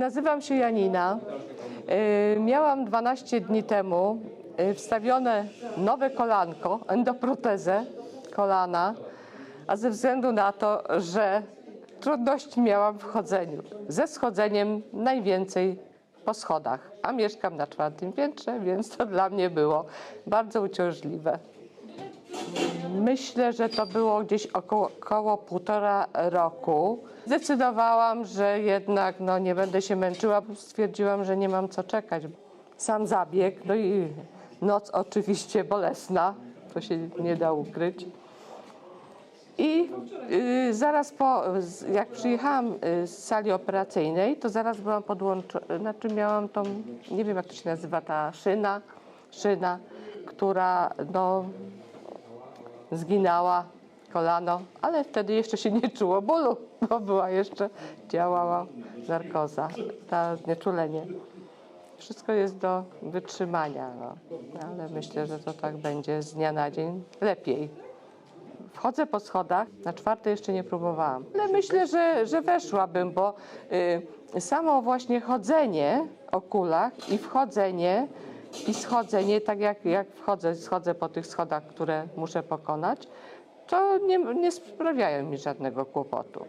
Nazywam się Janina. Y, Miałam 12 dni temu y, wstawione nowe kolanko, endoprotezę kolana, a ze względu na to, że trudności miałam w chodzeniu. Ze schodzeniem najwięcej po schodach, a mieszkam na czwartym piętrze, więc to dla mnie było bardzo uciążliwe. Myślę, że to było gdzieś około, około półtora roku. Zdecydowałam, że jednak no, nie będę się męczyła. Stwierdziłam, że nie mam co czekać. Sam zabieg, no i noc oczywiście bolesna, to się nie da ukryć. I y, zaraz po, jak przyjechałam y, z sali operacyjnej, to zaraz byłam podłączona, znaczy miałam tą, nie wiem jak to się nazywa, ta szyna, szyna, która no, zginęła kolano, ale wtedy jeszcze się nie czuło bólu, bo była jeszcze, działała narkoza, ta znieczulenie. Wszystko jest do wytrzymania, no. ale myślę, że to tak będzie z dnia na dzień lepiej. Wchodzę po schodach, na czwarte jeszcze nie próbowałam, ale myślę, że, że weszłabym, bo y, samo właśnie chodzenie o kulach i wchodzenie i schodzenie, tak jak, jak wchodzę, schodzę po tych schodach, które muszę pokonać, to nie, nie sprawiają mi żadnego kłopotu.